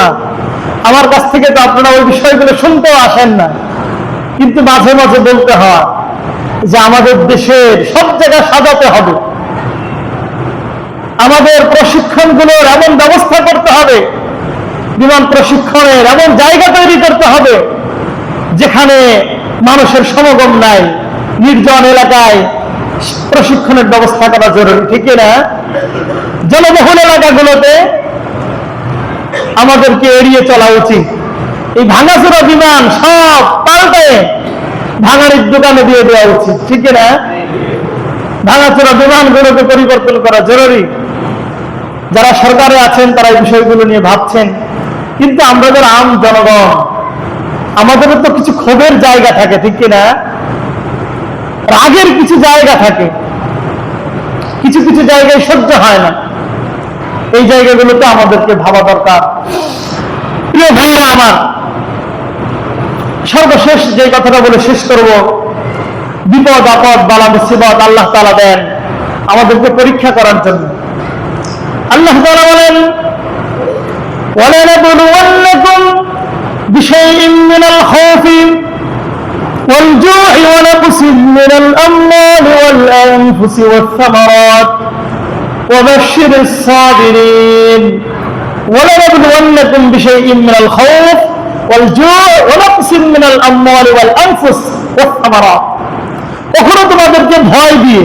না। আমার কাছ থেকে তো আপনারা ওই বিষয়গুলো শুনতেও আসেন না। কিন্তু মাঝে মাঝে বলতে হয় যে আমাদের দেশের সব জায়গায় সাজাতে হবে। আমাদের প্রশিক্ষণগুলোর এমন ব্যবস্থা করতে হবে, বিমান প্রশিক্ষণের এমন জায়গা তৈরি করতে হবে, যেখানে মানুষের সমাগম নাই, নির্জন এলাকায় প্রশিক্ষণের ব্যবস্থা করা জরুরি ঠিক না? জনবহুল এলাকাগুলোতে আমাদেরকে এড়িয়ে চলা উচিত। এই ভাঙাচোরা বিমান সব পাল্টে ভাঙারির দোকানে দিয়ে দেওয়া উচিত, ঠিক না ভাঙাচোরা বিমানগুলোকে পরিবর্তন করা জরুরি। যারা সরকারে আছেন, তারা এই বিষয়গুলো নিয়ে ভাবছেন। কিন্তু আমরা যারা আম জনগণ, আমাদেরও তো কিছু ক্ষোভের জায়গা থাকে, ঠিক কিনা? রাগের কিছু জায়গা থাকে। কিছু কিছু জায়গায় সহ্য হয় না। এই জায়গাগুলোতে আমাদেরকে ভাবা দরকার প্রিয় ভাইরা আমার সর্বশেষ যে কথাটা বলে শেষ করব বিপদ আপদ বালা মুসিবত আল্লাহ তালা দেন আমাদেরকে পরীক্ষা করার জন্য আল্লাহ তালা বলেন ولنبلونكم بشيء من الخوف والجوع ونقص من الأموال والأنفس والثمرات وبشر الصابرين ولنبلونكم بشيء من الخوف والجوع ونقص من الأموال والأنفس والثمرات কখনো তোমাদেরকে ভয় দিয়ে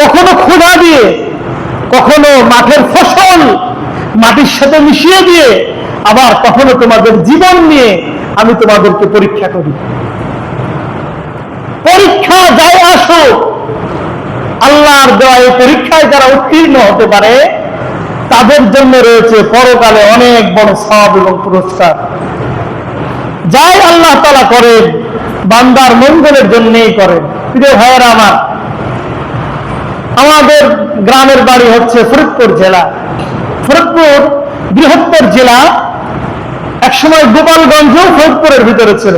কখনো ক্ষুধা দিয়ে কখনো মাঠের ফসল মাটির সাথে মিশিয়ে দিয়ে আবার কখনো তোমাদের জীবন নিয়ে আমি তোমাদেরকে পরীক্ষা করি পরীক্ষা যাই আসুক আল্লাহর দেওয়া এই পরীক্ষায় যারা উত্তীর্ণ হতে পারে, তাদের জন্য রয়েছে পরকালে অনেক বড় সব এবং পুরস্কার। যাই আল্লাহ তালা করেন, বান্দার মঙ্গলের জন্যই করেন। প্রিয় ভাইয়েরা আমার, আমাদের গ্রামের বাড়ি হচ্ছে ফরিদপুর জেলা। ফরিদপুর বৃহত্তর জেলা, একসময় গোপালগঞ্জও ফরিদপুরের ভিতরে ছিল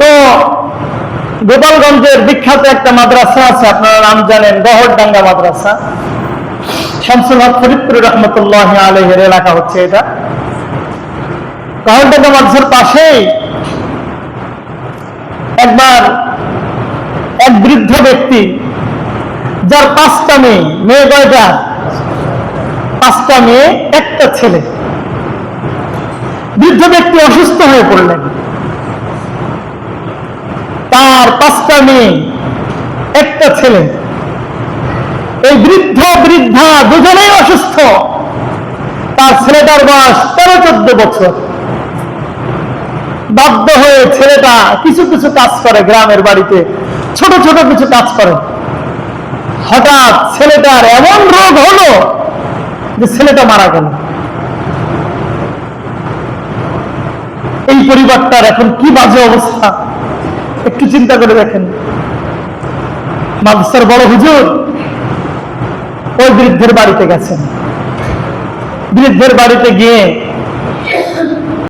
তো গোপালগঞ্জের বিখ্যাত একটা মাদ্রাসা আছে, আপনারা নাম জানেন, গহরডাঙ্গা মাদ্রাসা। শামসুল হক ফরিদপুর রহমতুল্লাহ আলহের এলাকা হচ্ছে এটা। গহরডাঙ্গা মাদ্রাসার পাশেই একবার এক বৃদ্ধ ব্যক্তি, যার পাঁচটা মেয়ে মেয়ে কয়টা? পাঁচটা মেয়ে, একটা ছেলে। বৃদ্ধ ব্যক্তি অসুস্থ হয়ে পড়লেন। তার পাঁচটা মেয়ে, একটা ছেলে। এই বৃদ্ধ, বৃদ্ধা দুজনেই অসুস্থ। তার ছেলেটার বয়স তেরো, চোদ্দ বছর। বাধ্য হয়ে ছেলেটা কিছু কিছু কাজ করে গ্রামের বাড়িতে। ছোট ছোট কিছু কাজ করে। হঠাৎ ছেলেটার এমন রোগ হলো যে ছেলেটা মারা গেল। এই পরিবারটার এখন কি বাজে অবস্থা? একটু চিন্তা করে দেখেন। মাদ্রাসার বড় হুজুর ওই বৃদ্ধের বাড়িতে গেছেন। বৃদ্ধের বাড়িতে গিয়ে